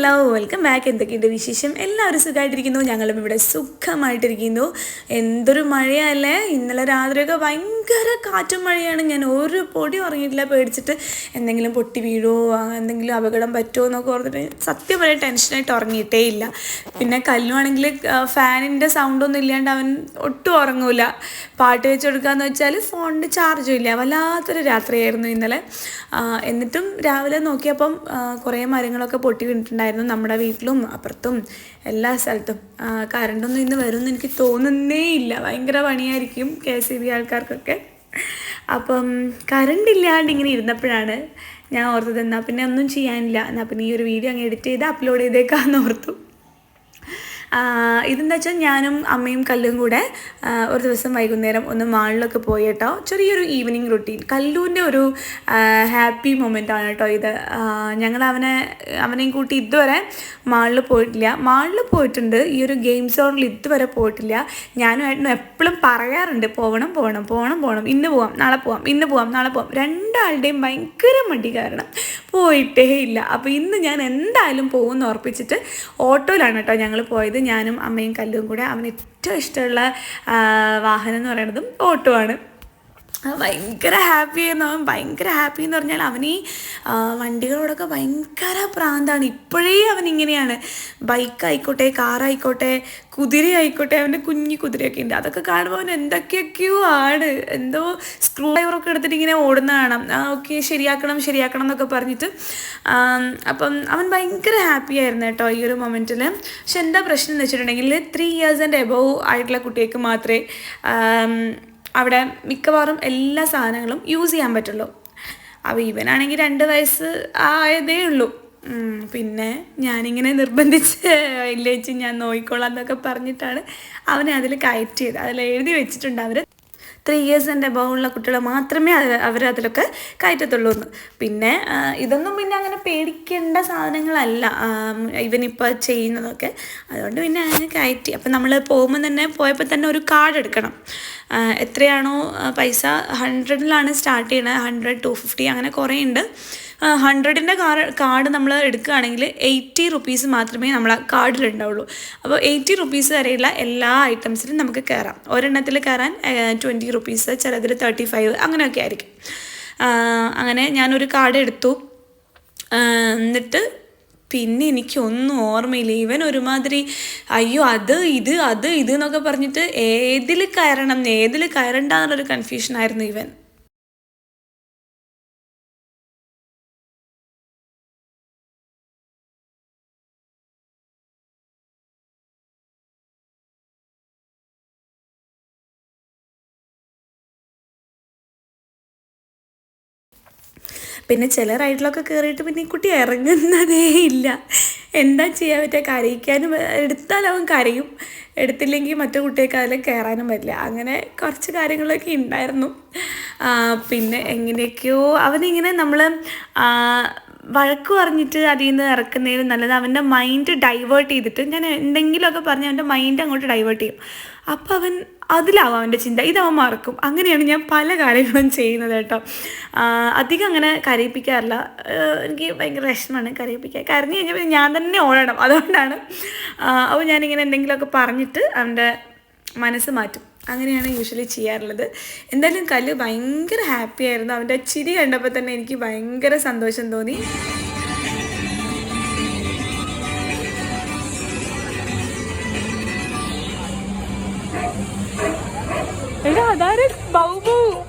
Hello welcome back എന്തൊക്കെയുണ്ട് വിശേഷം? എല്ലാവരും സുഖമായിട്ടിരിക്കുന്നു. ഞങ്ങളും ഇവിടെ സുഖമായിട്ടിരിക്കുന്നു. എന്തൊരു മഴയല്ലേ? ഇന്നലെ രാത്രിയൊക്കെ ഭയങ്കര കാറ്റും മഴയാണ്. ഞാൻ ഒരു പൊടി ഉറങ്ങിയിട്ടില്ല. പേടിച്ചിട്ട് എന്തെങ്കിലും പൊട്ടി വീഴുമോ എന്തെങ്കിലും അപകടം പറ്റുമോ എന്നൊക്കെ ഓർത്തിട്ട് സത്യം പറയാൻ ടെൻഷനായിട്ട് ഉറങ്ങിയിട്ടേ ഇല്ല. പിന്നെ കല്ലുവാണെങ്കിൽ ഫാനിന്റെ സൗണ്ടൊന്നും ഇല്ലാണ്ട് അവൻ ഒട്ടും ഉറങ്ങൂല. പാട്ട് വെച്ച് കൊടുക്കാന്ന് വെച്ചാൽ ഫോണിന്റെ ചാർജും ഇല്ല. വല്ലാത്തൊരു രാത്രിയായിരുന്നു ഇന്നലെ. എന്നിട്ടും രാവിലെ നോക്കിയപ്പം കുറേ മരങ്ങളൊക്കെ പൊട്ടി വീണിട്ടുണ്ടായിരുന്നു നമ്മുടെ വീട്ടിലും അപ്പുറത്തും എല്ലാ സ്ഥലത്തും. കറണ്ടൊന്നും ഇന്ന് വരുമെന്ന് എനിക്ക് തോന്നുന്നേ ഇല്ല. ഭയങ്കര പണിയായിരിക്കും കെ എസ് ബി ആൾക്കാർക്കൊക്കെ. അപ്പം കറണ്ട് ഇല്ലാണ്ട് ഇങ്ങനെ ഇരുന്നപ്പോഴാണ് ഞാൻ ഓർത്തത് എന്നാൽ പിന്നെ ഒന്നും ചെയ്യാനില്ല. എന്നാൽ പിന്നെ ഈ ഒരു വീഡിയോ അങ്ങ് എഡിറ്റ് ചെയ്ത് അപ്ലോഡ് ചെയ്തേക്കാമെന്ന് ഓർത്തു. ഇതെന്താ വെച്ചാൽ ഞാനും അമ്മയും കല്ലും കൂടെ ഒരു ദിവസം വൈകുന്നേരം ഒന്ന് മാളിലൊക്കെ പോയി കേട്ടോ ചെറിയൊരു ഈവനിങ് റുട്ടീൻ കല്ലുവിന്റെ ഒരു ഹാപ്പി മൊമെന്റ് ആണ് കേട്ടോ ഇത്. ഞങ്ങൾ അവനെ അവനെയും കൂട്ടി ഇതുവരെ മാളിൽ പോയിട്ടില്ല. മാളിൽ പോയിട്ടുണ്ട്. ഈ ഒരു ഗെയിം സോണിൽ ഇതുവരെ പോയിട്ടില്ല. ഞാനും ഏട്ടനും എപ്പോഴും പറയാറുണ്ട് പോകണം പോകണം പോകണം പോകണം ഇന്ന് പോവാം നാളെ പോവാം ഇന്ന് പോവാം നാളെ പോവാം. രണ്ടാളുടെയും ഭയങ്കര മടി കാരണം പോയിട്ടേ ഇല്ല. അപ്പോൾ ഇന്ന് ഞാൻ എന്തായാലും പോകുമെന്ന് ഉറപ്പിച്ചിട്ട് ഓട്ടോയിലാണ് കേട്ടോ ഞങ്ങൾ പോയത്. ഞാനും അമ്മയും കല്ലും കൂടെ. അവന് ഏറ്റവും ഇഷ്ടമുള്ള വാഹനം എന്ന് പറയുന്നതും ഓട്ടോ ആണ്. ഭയങ്കര ഹാപ്പി ആയിരുന്നു. അവൻ ഭയങ്കര ഹാപ്പി എന്ന് പറഞ്ഞാൽ അവൻ ഈ വണ്ടികളോടൊക്കെ ഭയങ്കര പ്രാന്താണ്. ഇപ്പോഴേ അവൻ ഇങ്ങനെയാണ്. ബൈക്ക് ആയിക്കോട്ടെ കാറായിക്കോട്ടെ കുതിര ആയിക്കോട്ടെ അവന്റെ കുഞ്ഞു കുതിരയൊക്കെ ഉണ്ട്. അതൊക്കെ കാണുമ്പോൾ അവൻ എന്തൊക്കെയൊക്കെയോ ആണ്. എന്തോ സ്ക്രൂ ഡ്രൈവറൊക്കെ എടുത്തിട്ട് ഇങ്ങനെ ഓടുന്ന കാണാം. ഓക്കെ ശരിയാക്കണം ശരിയാക്കണം എന്നൊക്കെ പറഞ്ഞിട്ട് അപ്പം അവൻ ഭയങ്കര ഹാപ്പി ആയിരുന്നു കേട്ടോ ഈ ഒരു മൊമെന്റിൽ പക്ഷെ എന്താ പ്രശ്നം എന്ന് വെച്ചിട്ടുണ്ടെങ്കിൽ ത്രീ ഇയേഴ്സ് ആൻഡ് എബവ് ആയിട്ടുള്ള കുട്ടികൾക്ക് മാത്രമേ അവിടെ മിക്കവാറും എല്ലാ സാധനങ്ങളും യൂസ് ചെയ്യാൻ പറ്റുള്ളൂ. അപ്പോൾ ഇവനാണെങ്കിൽ രണ്ട് വയസ്സ് ആയതേ ഉള്ളൂ. പിന്നെ ഞാനിങ്ങനെ നിർബന്ധിച്ച് ഇല്ലേച്ച് ഞാൻ നോക്കിക്കോളാം എന്നൊക്കെ പറഞ്ഞിട്ടാണ് അവനെ അതിൽ കയറ്റിയത്. അതിൽ എഴുതി വെച്ചിട്ടുണ്ട് അവർ ത്രീ ഇയേഴ്സിന്റെ ഉള്ള കുട്ടികളെ മാത്രമേ അതിലൊക്കെ കയറ്റത്തുള്ളൂ എന്ന്. പിന്നെ ഇതൊന്നും പിന്നെ അങ്ങനെ പേടിക്കേണ്ട സാധനങ്ങളല്ല. ഇവനിപ്പോൾ ചെയ്യുന്നതൊക്കെ. അതുകൊണ്ട് പിന്നെ അങ്ങനെ കയറ്റി. അപ്പം നമ്മൾ പോകുമ്പോൾ തന്നെ പോയപ്പോൾ തന്നെ ഒരു കാർഡ് എടുക്കണം. എത്രയാണോ പൈസ ഹൺഡ്രഡിലാണ് സ്റ്റാർട്ട് ചെയ്യണത്. ഹൺഡ്രഡ് ടു ഫിഫ്റ്റി അങ്ങനെ കുറേ ഉണ്ട് ഹൺഡ്രഡിന്റെ കാർ കാർഡ് നമ്മൾ എടുക്കുകയാണെങ്കിൽ എയ്റ്റി റുപ്പീസ് മാത്രമേ നമ്മൾ കാർഡിൽ ഉണ്ടാവുള്ളൂ. അപ്പോൾ എയ്റ്റി റുപ്പീസ് വരെയുള്ള എല്ലാ ഐറ്റംസിലും നമുക്ക് കയറാം ഒരെണ്ണത്തിൽ കയറാൻ ട്വന്റി റുപ്പീസ് ചിലതിൽ തേർട്ടി ഫൈവ് അങ്ങനെയൊക്കെ ആയിരിക്കും. അങ്ങനെ ഞാനൊരു കാർഡ് എടുത്തു. എന്നിട്ട് പിന്നെ എനിക്കൊന്നും ഓർമ്മയില്ല. ഇവൻ ഒരുമാതിരി അയ്യോ അത് ഇത് അത് ഇത് എന്നൊക്കെ പറഞ്ഞിട്ട് ഏതിൽ കയറണം ഏതിൽ കയറണ്ട എന്നുള്ളൊരു കൺഫ്യൂഷനായിരുന്നു ഇവൻ. പിന്നെ ചില റൈഡിലൊക്കെ കയറിയിട്ട് പിന്നെ ഈ കുട്ടി ഇറങ്ങുന്നതേ ഇല്ല. എന്താ ചെയ്യാൻ പറ്റുക കരയിക്കാനും എടുത്താൽ അവൻ കരയും. എടുത്തില്ലെങ്കിൽ മറ്റു കുട്ടികൾക്ക് അതിൽ കയറാനും പറ്റില്ല. അങ്ങനെ കുറച്ച് കാര്യങ്ങളൊക്കെ ഉണ്ടായിരുന്നു. പിന്നെ എങ്ങനെയൊക്കെയോ അവനിങ്ങനെ നമ്മൾ വഴക്ക് പറഞ്ഞിട്ട് അതിൽ നിന്ന് ഇറക്കുന്നതിന് നല്ലത് അവന്റെ മൈൻഡ് ഡൈവേർട്ട് ചെയ്തിട്ട് ഞാൻ എന്തെങ്കിലുമൊക്കെ പറഞ്ഞ് അവന്റെ മൈൻഡ് അങ്ങോട്ട് ഡൈവേർട്ട് ചെയ്യും. അപ്പോൾ അവൻ അതിലാവും അവന്റെ ചിന്ത. ഇതവൻ മറക്കും. അങ്ങനെയാണ് ഞാൻ പല കാര്യങ്ങളും ചെയ്യുന്നത് കേട്ടോ. അധികം അങ്ങനെ കരയിപ്പിക്കാറില്ല. എനിക്ക് ഭയങ്കര വിഷമമാണ് കരയിപ്പിക്കാൻ. കരഞ്ഞു കഴിഞ്ഞാൽ ഞാൻ തന്നെ ഓടണം. അതുകൊണ്ടാണ് അപ്പോൾ ഞാനിങ്ങനെ എന്തെങ്കിലുമൊക്കെ പറഞ്ഞിട്ട് അവന്റെ മനസ്സ് മാറ്റും. അങ്ങനെയാണ് യൂഷ്വലി ചെയ്യാറുള്ളത്. എന്തായാലും കല്ല് ഭയങ്കര ഹാപ്പി ആയിരുന്നു. അവന്റെ ചിരി കണ്ടപ്പോൾ തന്നെ എനിക്ക് ഭയങ്കര സന്തോഷം തോന്നി. That is Babu.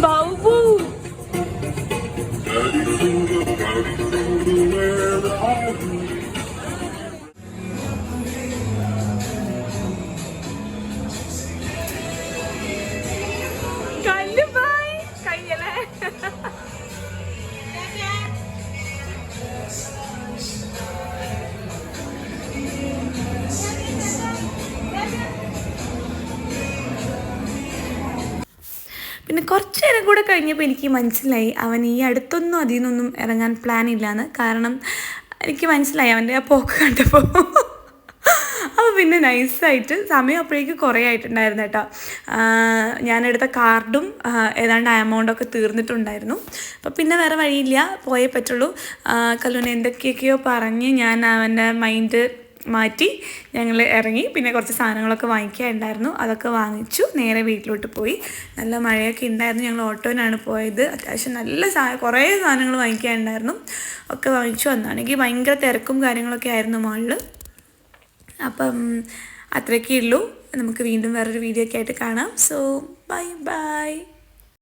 Babu. പിന്നെ കുറച്ച് നേരം കൂടെ കഴിഞ്ഞപ്പോൾ എനിക്ക് മനസ്സിലായി അവൻ ഈ അടുത്തൊന്നും അതിൽ നിന്നൊന്നും ഇറങ്ങാൻ പ്ലാൻ ഇല്ലയെന്ന് കാരണം എനിക്ക് മനസ്സിലായി അവന്റെ ആ പോക്ക് കണ്ടപ്പോൾ. അപ്പോൾ പിന്നെ നൈസായിട്ട് സമയം അപ്പോഴേക്ക് കുറേ ആയിട്ടുണ്ടായിരുന്നു കേട്ടോ. ഞാനെടുത്ത കാർഡും ഏതാണ്ട് എമൗണ്ടൊക്കെ തീർന്നിട്ടുണ്ടായിരുന്നു. അപ്പോൾ പിന്നെ വേറെ വഴിയില്ല പോയേ പറ്റുള്ളൂ. ആ, കല്ലുവിന് എന്തൊക്കെയൊക്കെയോ പറഞ്ഞ് ഞാൻ അവന്റെ മൈൻഡ് മാറ്റി ഞങ്ങൾ ഇറങ്ങി. പിന്നെ കുറച്ച് സാധനങ്ങളൊക്കെ വാങ്ങിക്കാനുണ്ടായിരുന്നു. അതൊക്കെ വാങ്ങിച്ചു. നേരെ വീട്ടിലോട്ട് പോയി. നല്ല മഴയൊക്കെ ഉണ്ടായിരുന്നു. ഞങ്ങൾ ഓട്ടോനാണ് പോയത്. അത്യാവശ്യം നല്ല സാ കുറേ സാധനങ്ങൾ വാങ്ങിക്കാനുണ്ടായിരുന്നു. ഒക്കെ വാങ്ങിച്ചു. വന്നാണെങ്കിൽ ഭയങ്കര തിരക്കും കാര്യങ്ങളൊക്കെ ആയിരുന്നു മുകളിൽ അപ്പം അത്രയൊക്കെ ഉള്ളൂ. നമുക്ക് വീണ്ടും വേറൊരു വീഡിയോ ഒക്കെ ആയിട്ട് കാണാം. So bye bye